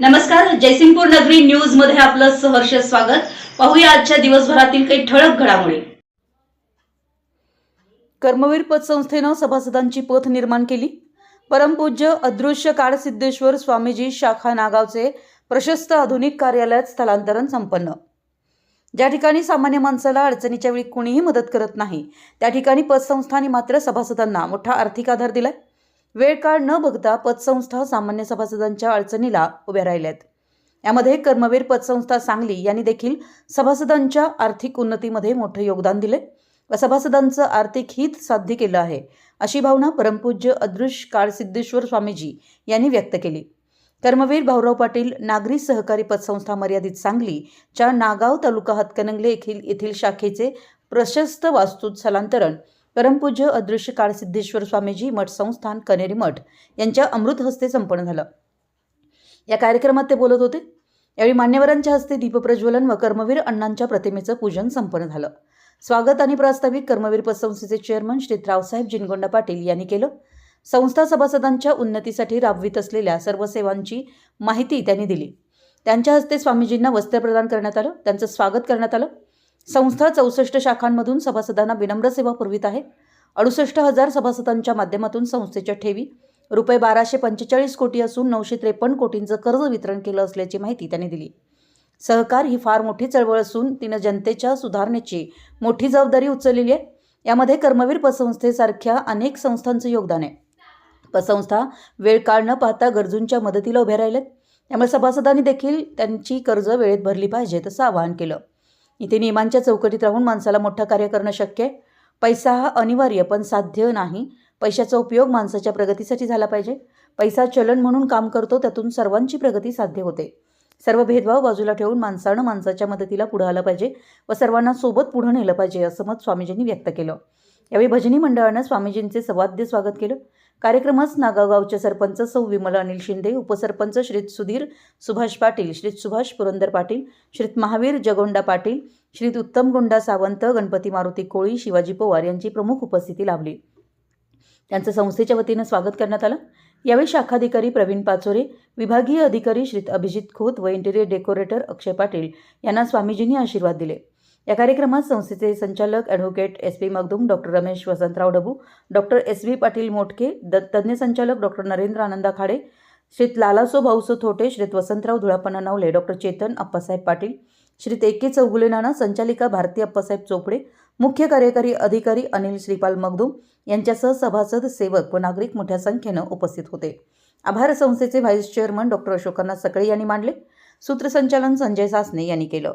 नमस्कार जयसिंगपूर नगरी न्यूजमध्ये आपलं सहर्ष स्वागत. पाहूया आजच्या दिवसभरातील काही ठळक घडामोडी. कर्मवीर पतसंस्थेनं सभासदांची पथ निर्माण केली. परमपूज्य अदृश्य काळसिद्धेश्वर स्वामीजी शाखा नागावचे प्रशस्त आधुनिक कार्यालयात स्थलांतरण संपन्न. ज्या ठिकाणी सामान्य माणसाला अडचणीच्या वेळी कुणीही मदत करत नाही त्या ठिकाणी पतसंस्थांनी मात्र सभासदांना मोठा आर्थिक आधार दिलाय. वेळ काळ न बघता पतसंस्था सामान्य सभासदांच्या अडचणीला उभ्या राहिल्यात. यामध्ये कर्मवीर पतसंस्था सांगली यांनी देखील सभासदांच्या आर्थिक उन्नतीमध्ये मोठं योगदान दिले व सभासदांचं आर्थिक हित साध्य केलं आहे अशी भावना परमपूज्य अदृश्य काळसिद्धेश्वर स्वामीजी यांनी व्यक्त केली. कर्मवीर भाऊराव पाटील नागरी सहकारी पतसंस्था मर्यादित सांगलीच्या नागाव तालुका हातकणंगले येथील येथील शाखेचे प्रशस्त वास्तूत स्थलांतरण परमपूज्य अदृश्य काळसिद्धेश्वर स्वामीजी मठ संस्थान कनेरी मठ यांच्या अमृत हस्ते संपन्न झालं. या कार्यक्रमात ते बोलत होते. यावेळी मान्यवरांच्या हस्ते दीपप्रज्वलन व कर्मवीर अण्णांच्या प्रतिमेचं पूजन संपन्न झालं. स्वागत आणि प्रास्ताविक कर्मवीर पतसंस्थेचे चेअरमन श्री रावसाहेब जिनगोंडा पाटील यांनी केलं. संस्था सभासदांच्या उन्नतीसाठी राबवित असलेल्या सर्व सेवांची माहिती त्यांनी दिली. त्यांच्या हस्ते स्वामीजींना वस्त्र प्रदान करण्यात आलं. त्यांचं स्वागत करण्यात आलं. संस्था चौसष्ट शाखांमधून सभासदांना विनम्र सेवा पुरवित आहे. अडुसष्ट हजार सभासदांच्या माध्यमातून संस्थेच्या ठेवी रुपये बाराशे पंचेचाळीस कोटी असून नऊशे त्रेपन्न कोटींचं कर्ज वितरण केलं असल्याची माहिती त्यांनी दिली. सहकार ही फार मोठी चळवळ असून तिनं जनतेच्या सुधारणेची मोठी जबाबदारी उचललेली आहे. यामध्ये कर्मवीर पतसंस्थेसारख्या अनेक संस्थांचं योगदान आहे. पतसंस्था वेळ काळ न पाहता गरजूंच्या मदतीला उभ्या राहिल्यात. त्यामुळे सभासदांनी देखील त्यांची कर्ज वेळेत भरली पाहिजेत असं आवाहन केलं. इथे नियमांच्या चौकटीत राहून माणसाला मोठं कार्य करणं शक्य आहे. पैसा हा अनिवार्य पण साध्य नाही. पैशाचा उपयोग माणसाच्या प्रगतीसाठी झाला पाहिजे. पैसा चलन म्हणून काम करतो त्यातून सर्वांची प्रगती साध्य होते. सर्व भेदभाव बाजूला ठेवून माणसानं माणसाच्या मदतीला पुढं आलं पाहिजे व सर्वांना सोबत पुढं नेलं पाहिजे असं मत स्वामीजींनी व्यक्त केलं. यावेळी भजनी मंडळानं स्वामीजींचे सवाद्य स्वागत केलं. कार्यक्रमास नागावगावचे सरपंच सौ विमला अनिल शिंदे उपसरपंच श्रीत सुधीर सुभाष पाटील श्रीत सुभाष पुरंदर पाटील श्रीत महावीर जगोंडा पाटील श्रीत उत्तम गोंडा सावंत गणपती मारुती कोळी शिवाजी पवार यांची प्रमुख उपस्थिती लाभली. त्यांचं संस्थेच्या वतीनं स्वागत करण्यात आलं. यावेळी शाखाधिकारी प्रवीण पाचोरे विभागीय अधिकारी श्रीत अभिजित खोत व इंटिरियर डेकोरेटर अक्षय पाटील यांना स्वामीजींनी आशीर्वाद दिले. या कार्यक्रमात संस्थेचे संचालक advocate S P Magdum doctor Ramesh Vasantrao Dabu doctor S V Patil Motke the तज्ज्ञ संचालक डॉक्टर नरेंद्र आनंदा खाडे श्रीत लालासो भाऊसो थोटे श्रीत वसंतराव धुळापणा नवले डॉक्टर चेतन अप्पासाहेब पाटील श्री तेके चौगुले नाना संचालिका भारती अप्पासाहेब चोपडे मुख्य कार्यकारी अधिकारी अनिल श्रीपाल मगदूम यांच्यासह सभासद सेवक व नागरिक मोठ्या संख्येनं उपस्थित होते. आभार संस्थेचे व्हाईस चेअरमन डॉक्टर अशोकांना सकळे यांनी मांडले. सूत्रसंचालन संजय सासने यांनी केलं.